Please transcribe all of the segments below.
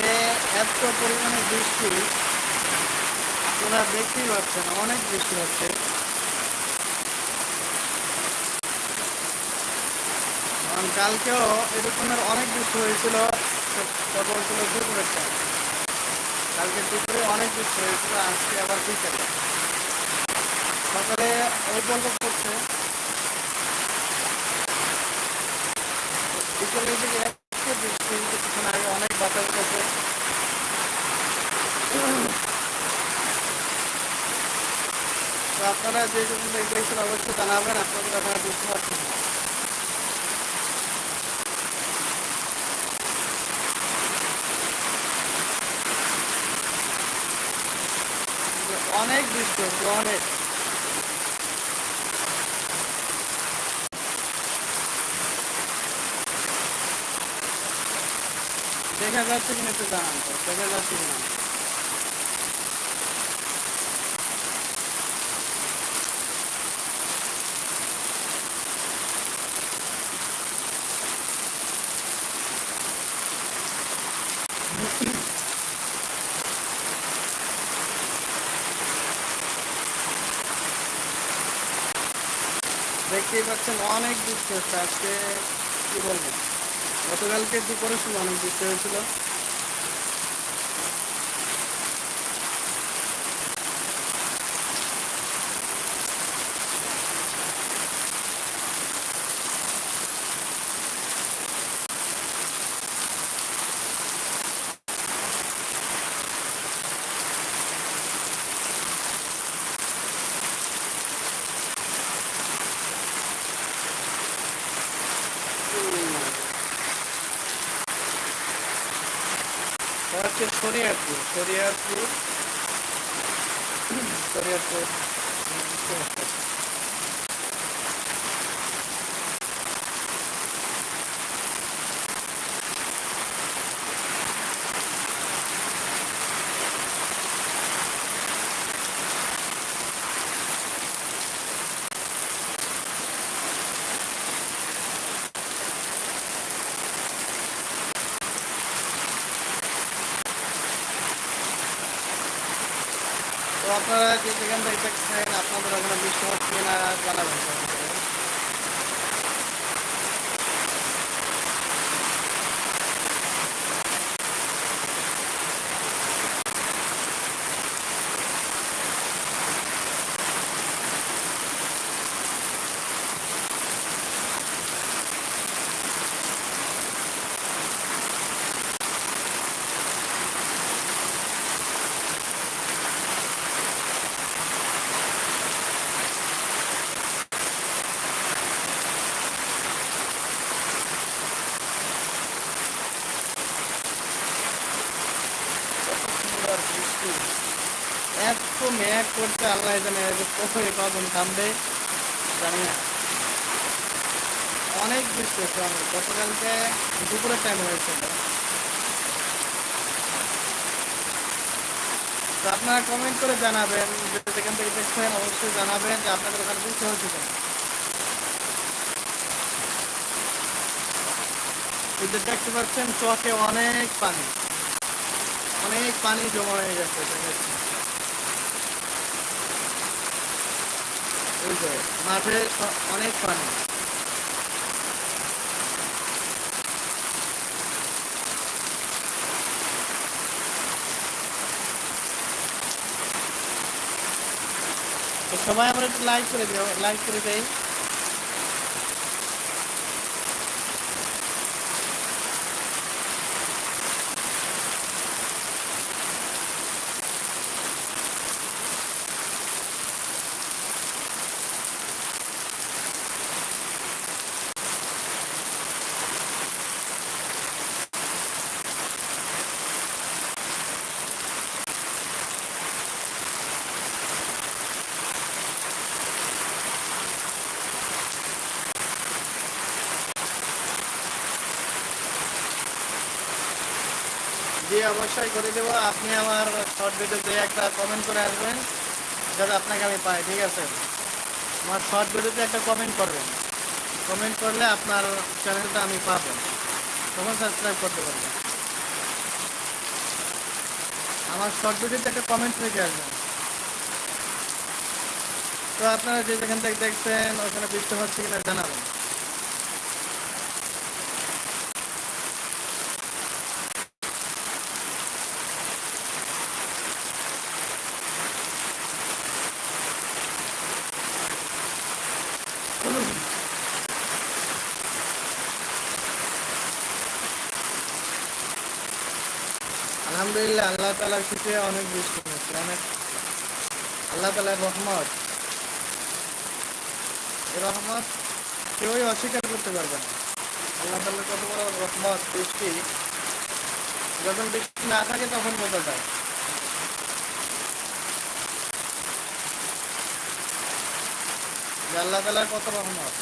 আজকে এত পরিমাণে বৃষ্টি, আপনারা দেখতেই পাচ্ছেন, অনেক বৃষ্টি হচ্ছে। কালকেও এরকমের অনেক বৃষ্টি হয়েছিল সেটা বলছিল দুপুরের টাইম কালকে দুপুরে অনেক বৃষ্টি হয়েছিল, আজকে আবার বিকেলে সকালে অল্প অল্প করছে। বিকেলের দিকে কিছুক্ষণ আগে অনেক বাতাস আপনারা যে অবশ্যই জানাবেন, আপনাদের আপনারা বুঝতে পারছেন। অনেক বৃষ্টি হচ্ছে, অনেক দেখা যাচ্ছে কিনা একটু জানান তো দেখা যাচ্ছে কিনা দেখতেই পাচ্ছেন অনেক বৃষ্টি হচ্ছে আজকে কি বলব গতকালকে দুপুরের সময় অনেক বৃষ্টি হয়েছিল। historia আপনারা যে যেখান থেকে দেখছেন আপনাদের ওখানে বৃষ্টি হচ্ছে জানাবেন comment করে। কত সুন্দর বৃষ্টি মেঘ করছে আল্লাহ জানে যে কখন কখন থামবে জানি না। অনেক বৃষ্টি হচ্ছে অনেক। গতকালকে দুপুরের টাইম হয়েছিল তো আপনারা কমেন্ট করে জানাবেন যেখান থেকে দেখছেন অবশ্যই জানাবেন যে আপনাদের ওখানে বৃষ্টি হচ্ছে কেন। এই দেখতে পাচ্ছেন, চকে অনেক পানি। অনেক পানি জমা হয়ে গেছে মাঠে অনেক পানি। সবাই আমরা একটু লাইক করে দিও লাইক করে দেয় অবশ্যই করে দেবো। আপনি আমার শর্ট ভিডিওতে একটা কমেন্ট করে আসবেন, যাতে আপনাকে আমি পাই, ঠিক আছে? আমার শর্ট ভিডিওতে একটা কমেন্ট করবেন। কমেন্ট করলে আপনার চ্যানেলটা আমি পাবো। তখন সাবস্ক্রাইব করতে পারবেন। আমার শর্ট ভিডিওতে একটা কমেন্ট রেখে আসবেন। তো আপনারা যে যেখান থেকে দেখছেন, ওখানে বৃষ্টি হচ্ছে কিনা জানাবেন। খুশি অনেক বৃষ্টি হচ্ছে, অনেক আল্লাহ তালার রহমত। রহমত কেউই অস্বীকার করতে পারবে না। আল্লাহ তালার কত বড় রহমত, বৃষ্টি। যখন বৃষ্টি না থাকে, তখন বোঝা যায়। যে আল্লাহ তালার কত রহমত।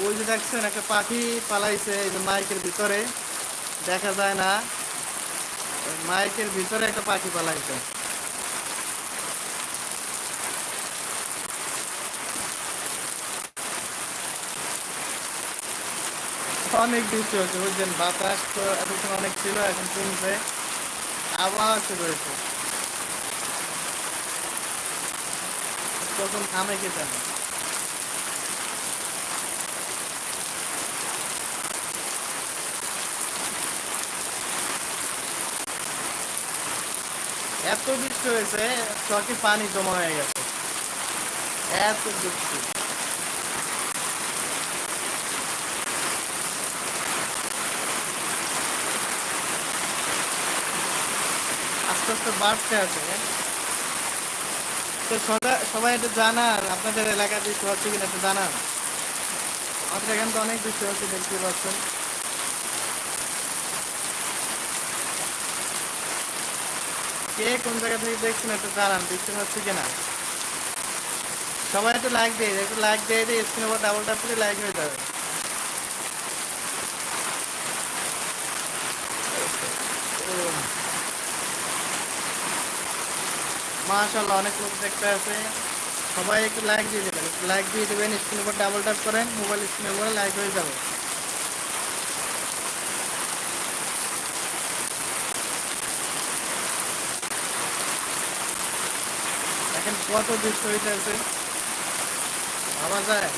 ওই যে দেখছেন, একটা পাখি পালাইছে এই যে মাইকের ভিতরে। দেখা যায় না। মাইকের ভিতরে একটা পাখি পালাইছে। অনেক বৃষ্টি হচ্ছে বুঝছেন? বাতাস তো এতক্ষণ অনেক ছিল, এখন কমছে। আবহাওয়া শুরু হয়েছে কখন থামে কে জানে? এত বৃষ্টি হয়েছে চকে পানি জমা হয়ে গেছে। এত বৃষ্টি। আস্তে আস্তে বাড়তে আছে। তো সবাই একটু জানার আপনাদের এলাকায় বৃষ্টি হচ্ছে কিনা একটু জানান। আমাদের এখানে তো অনেক বৃষ্টি হচ্ছে, দেখতে পাচ্ছেন। কে কোন জায়গা থেকে দেখছেন, একটু জানান বৃষ্টি হচ্ছে কিনা সবাই একটু লাইক দিয়ে, একটু লাইক দিয়ে দিয়ে স্ক্রিনের উপর ডাবল ট্যাপ করে লাইক হয়ে যাবে। অনেক লোক দেখতে আছে সবাই একটু লাইক দিয়ে দেবেন লাইক দিয়ে দেবেন স্ক্রিনের উপর ডাবল ট্যাপ করেন মোবাইল স্ক্রিনের লাইক হয়ে যাবে এখন কত বৃষ্টি হইতেছে ভাবা যায়।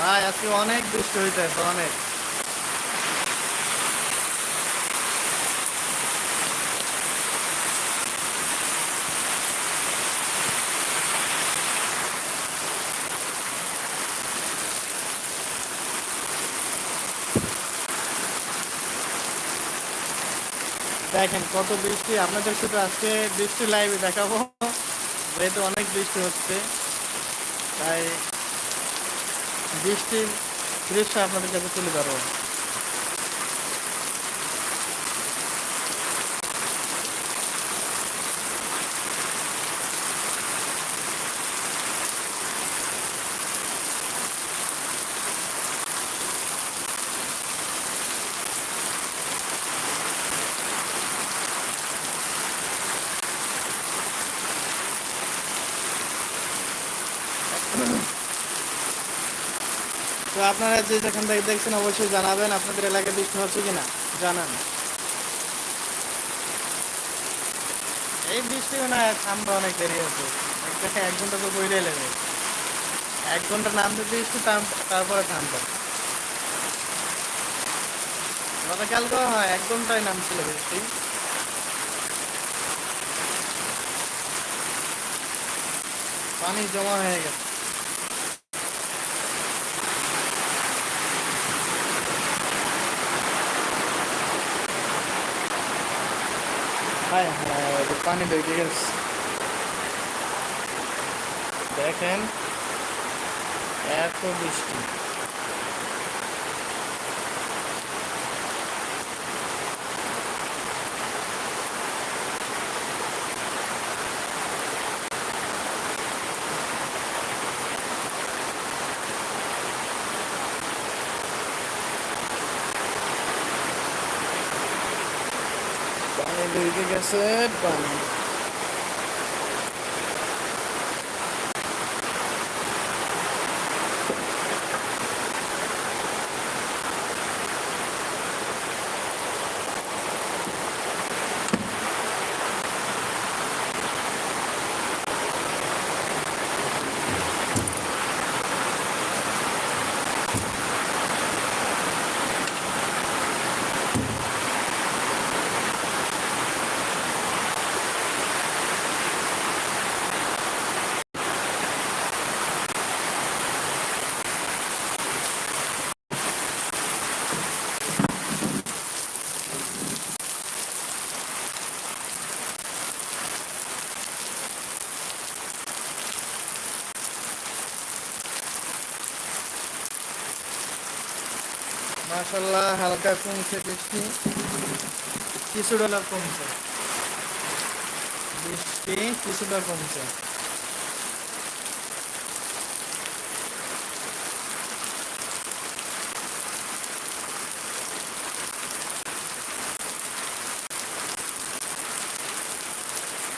ভাই, আজকে অনেক বৃষ্টি হইতেছে, অনেক। দেখেন কত বৃষ্টি, আপনাদের সাথে আজকে বৃষ্টি লাইভে দেখাবো। যেহেতু অনেক বৃষ্টি হচ্ছে, তাই বৃষ্টির দৃশ্য আপনাদের কাছে তুলে ধরবো আপনারা যে যেখান থেকে দেখছেন, অবশ্যই জানাবেন আপনাদের এলাকায় বৃষ্টি হচ্ছে কিনা। জানান। এই বৃষ্টি না, থামবে অনেক দেরি হচ্ছে। এক- ঘণ্টা তো বইলে নেবে এক ঘণ্টা নামতে বৃষ্টি তার- তারপরে থামবে। গতকালকে হয়, এক ঘন্টায় নামছিল বৃষ্টি। পানি জমা হয়ে গেছে হায় হায় পানি ঢুকে গেছে দেখেন এত বৃষ্টি পানি ঢুকে গেছে পানি মাশাল্লাহ হালকা কমছে বৃষ্টি কিছু ডলার কমছে। বৃষ্টি কিছুটা কমছে।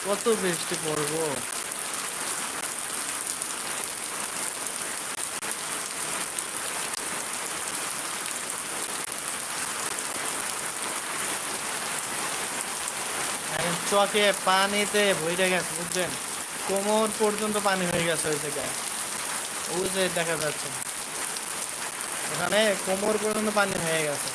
কত বৃষ্টি পড়ব এখন চকে পানিতে ভইরা গেছে বুঝছেন কোমর পর্যন্ত পানি হয়ে গেছে ওই জায়গায়। ওই যে দেখা যাচ্ছে। ওখানে কোমর পর্যন্ত পানি হয়ে গেছে।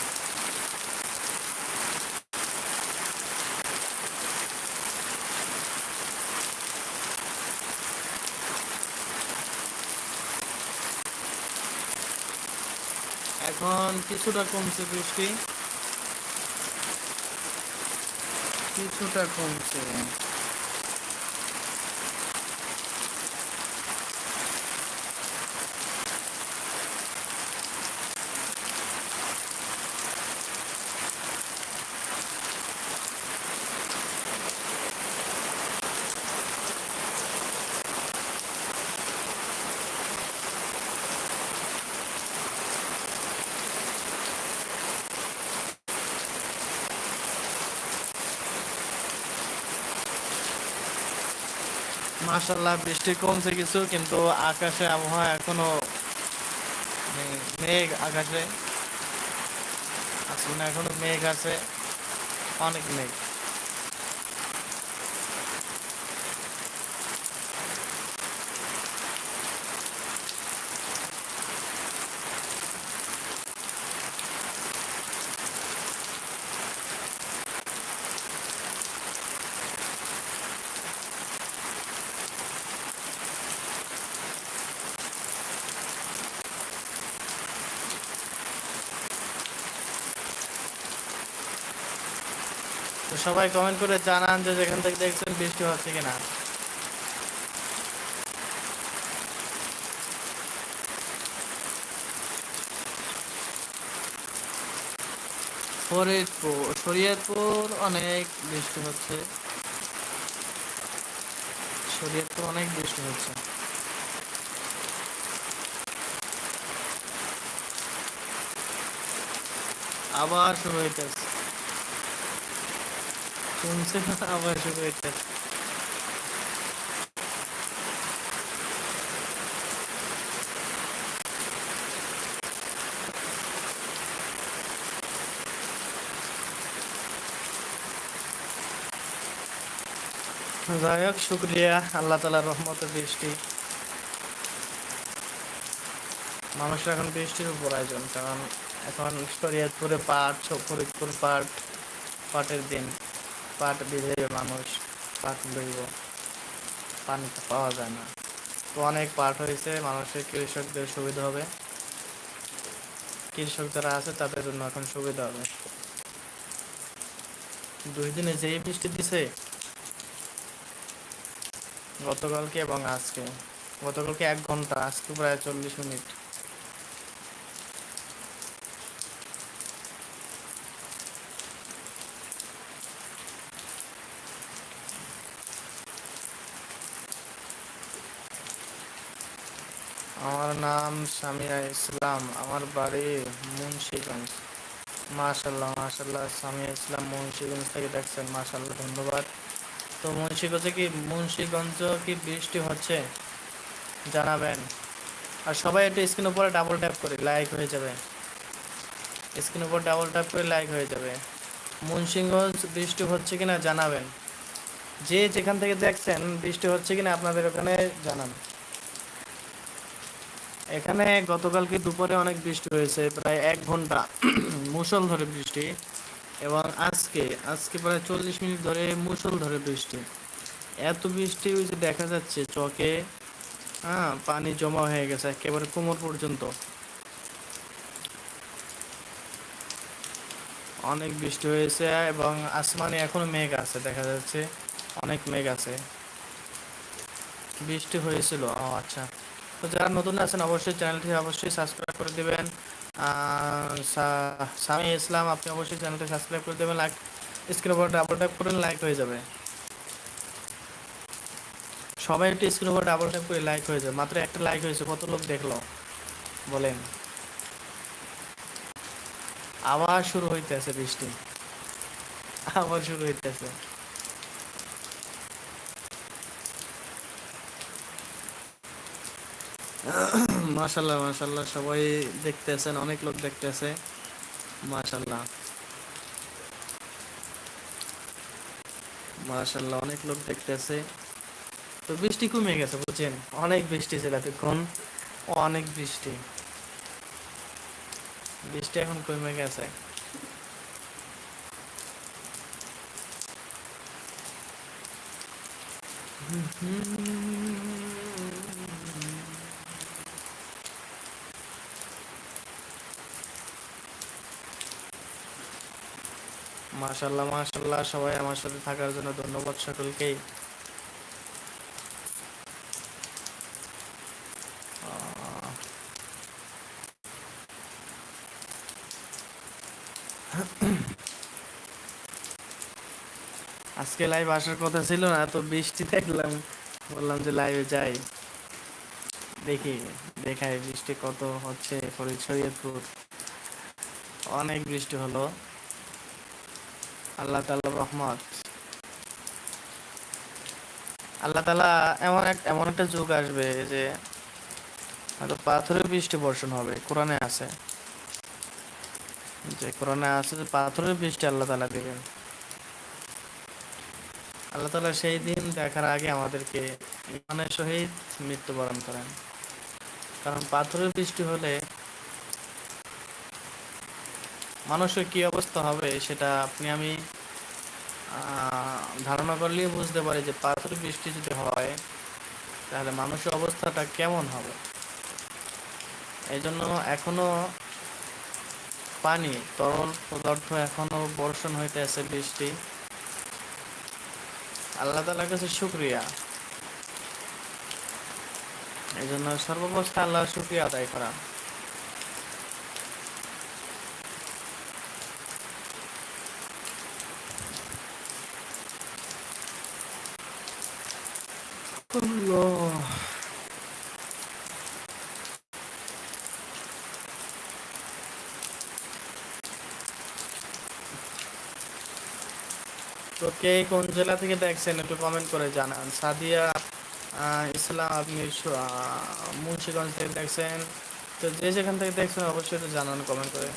এখন কিছুটা কমছে বৃষ্টি। কিছুটা কমছে মাশাল্লাহ বৃষ্টি কমছে কিছু, কিন্তু আকাশে আবহাওয়া এখনও মেঘ আকাশে। আসলে এখনও মেঘ আছে, অনেক মেঘ। সবাই কমেন্ট করে জানান যে যেখান থেকে দেখছেন বৃষ্টি হচ্ছে কিনা। ফরিদপুর, শরীয়তপুর অনেক বৃষ্টি হচ্ছে। শরীয়তপুর অনেক বৃষ্টি হচ্ছে। আবার শুরু হইতেছে। শুনছে না যাই হোক, শুক্রিয়া, আল্লাহ তালার রহমতের বৃষ্টি। মানুষের এখন বৃষ্টির প্রয়োজন কারণ এখন শরীয়তপুরে পাট ফরিদপুর পাট, পাটের দিন। পাট বিধেয় মানুষ পাট লইব। পানি পাওয়া যায় না। তো অনেক পাট হয়েছে, মানুষের কৃষকদের সুবিধা হবে। কৃষক যারা আছে, তাদের জন্য এখন সুবিধা হবে। দুই দিনে যেই বৃষ্টি দিছে, গতকালকে এবং আজকে। গতকালকে এক ঘণ্টা, আজকে প্রায় চল্লিশ মিনিট আমার নাম সামিয়া ইসলাম, আমার বাড়ি মুন্সিগঞ্জ। মাশাল্লাহ মাশাল্লাহ সামিয়া ইসলাম মুন্সিগঞ্জ থেকে দেখছেন মাশাল্লাহ ধন্যবাদ। তো মুন্সিগঞ্জে কি মুন্সিগঞ্জ কি বৃষ্টি হচ্ছে? জানাবেন। আর সবাই একটু স্ক্রিন উপরে ডাবল ট্যাপ করে লাইক হয়ে যাবে। স্ক্রিন উপর ডাবল ট্যাপ করে লাইক হয়ে যাবে। মুন্সিগঞ্জ বৃষ্টি হচ্ছে কিনা জানাবেন। যে যেখান থেকে দেখছেন, বৃষ্টি হচ্ছে কিনা আপনাদের ওখানে জানান। এখানে গতকালকে দুপুরে অনেক বৃষ্টি হয়েছে, প্রায় এক ঘণ্টা মুসল মুষলধারে বৃষ্টি এবং আজকে আজকে প্রায় চল্লিশ মিনিট ধরে মুসল মুষলধারে বৃষ্টি। এত বৃষ্টি ওই যে দেখা যাচ্ছে চকে হ্যাঁ পানি জমা হয়ে গেছে একেবারে কোমর পর্যন্ত। অনেক বৃষ্টি হয়েছে এবং আসমানে এখনও মেঘ আছে, দেখা যাচ্ছে অনেক মেঘ আছে। বৃষ্টি হয়েছিল, ও আচ্ছা। তো যারা নতুন আছেন, অবশ্যই চ্যানেলটি অবশ্যই সাবস্ক্রাইব করে দিবেন। আর সা- সামি ইসলাম, আপনি অবশ্যই চ্যানেলটি সাবস্ক্রাইব করে দেবেন। লাইক স্ক্রিন উপর ডাবল ট্যাপ করেন লাইক হয়ে যাবে। সবাই একটু স্ক্রিন উপর ডাবল ট্যাপ করে লাইক হয়ে যাবে। মাত্র একটা লাইক হয়েছে, কত লোক দেখল? বলেন। আবার শুরু হইতেছে বৃষ্টি। আবার শুরু হইতেছে। মাশাল্লাহ মাশাল্লাহ সবাই দেখতেছেন, অনেক লোক দেখতেছে। মাশাল্লাহ মাশাল্লাহ অনেক লোক দেখতেছে। তো বৃষ্টি কমে গেছে, বুঝছেন? অনেক বৃষ্টি ছিল এতক্ষণ। অনেক বৃষ্টি। বৃষ্টি এখন কমে গেছে। মাশাল্লাহ মাশাল্লাহ সবাই আমার সাথে থাকার জন্য ধন্যবাদ সকলকেই। আহ, আজকে লাইভ আসার কথা ছিল না তো বৃষ্টি দেখলাম। বললাম যে লাইভে যাই। দেখি দেখাই বৃষ্টি কত হচ্ছে ফরিদ শরীয়তপুর অনেক বৃষ্টি হলো। আল্লাহ তাআলা রহমত। আল্লাহ তাআলা এমন এক এমন একটা যুগ আসবে যে হয়তো পাথরের বৃষ্টি বর্ষণ হবে, কোরআনে আছে। যে কোরআনে আছে যে পাথরের বৃষ্টি আল্লাহ তালা দেবেন। আল্লাহ তালা সেই দিন দেখার আগে আমাদেরকে ইমানের সহিত মৃত্যুবরণ করেন। কারণ পাথরের বৃষ্টি হলে মানুষের কি অবস্থা হবে সেটা আপনি আমি ধারণা করলেই বুঝতে পারি যে পাথরের বৃষ্টি যদি হয়, তাহলে মানুষের অবস্থাটা কেমন হবে? এই জন্য এখনও পানি, তরল পদার্থ এখনও বর্ষণ হইতে আছে বৃষ্টি। আল্লাহ তালার কাছে শুক্রিয়া। এই জন্য সর্বাবস্থা আল্লাহ শুক্রিয়া আদায় করা। কে কোন জেলা থেকে দেখছেন একটু কমেন্ট করে জানান। সাদিয়া ইসলাম, আপনি মুন্সিগঞ্জ থেকে দেখছেন। তো যে যেখান থেকে দেখছেন অবশ্যই একটু জানান কমেন্ট করে।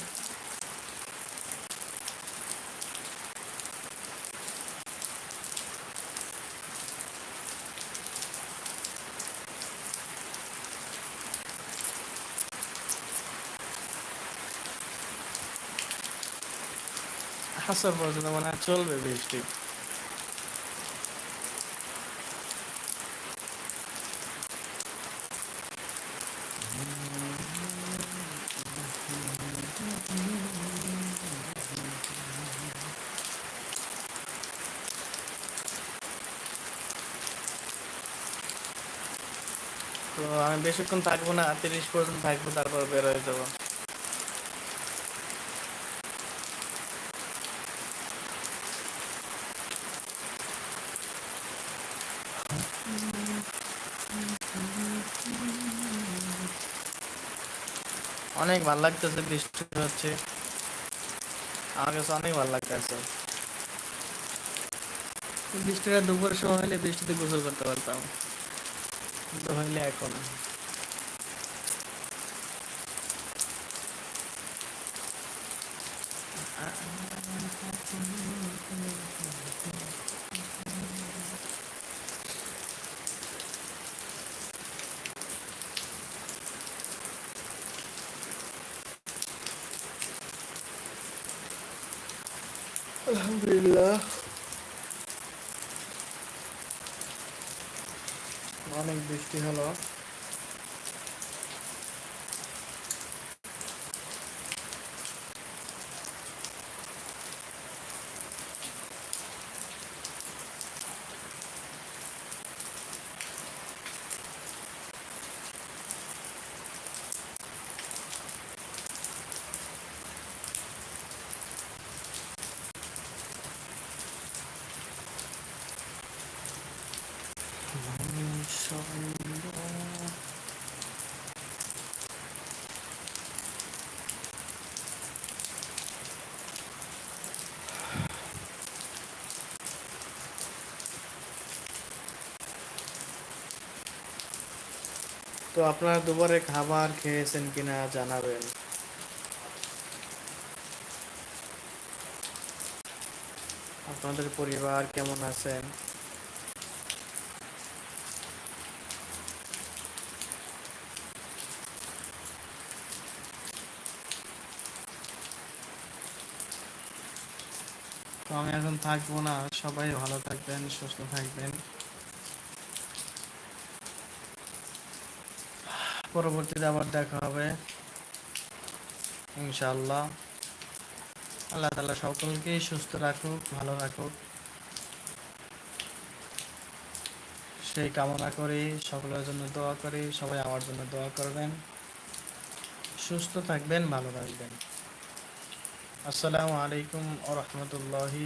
হাসর পর্যন্ত মানে আর চলবে বৃষ্টি। তো আমি বেশিক্ষণ থাকব না, তিরিশ পর্যন্ত থাকব, তারপর বের হয়ে যাব। অনেক ভালো লাগতেছে, বৃষ্টি হচ্ছে। আমার কাছে অনেক ভালো লাগতেছে। বৃষ্টিটা দুপুরের সময় হলে বৃষ্টিতে গোসল করতে পারতাম। হইলে এখন আলহামদুলিল্লাহ বৃষ্টি হলো। তো আপনারা দুপুরে খাবার খেয়েছেন কিনা জানাবেন। আপনাদের পরিবার কেমন আছেন? তো আমি এখন থাকব না, সবাই ভালো থাকবেন, সুস্থ থাকবেন। পরবর্তীতে আবার দেখা হবে। ইনশাআল্লাহ। আল্লাহ তালা সকলকেই সুস্থ রাখুক, ভালো রাখুক। সেই কামনা করি, সকলের জন্য দোয়া করি, সবাই আমার জন্য দোয়া করবেন। সুস্থ থাকবেন, ভালো থাকবেন। আসসালামু আলাইকুম আ রহমতুল্লাহি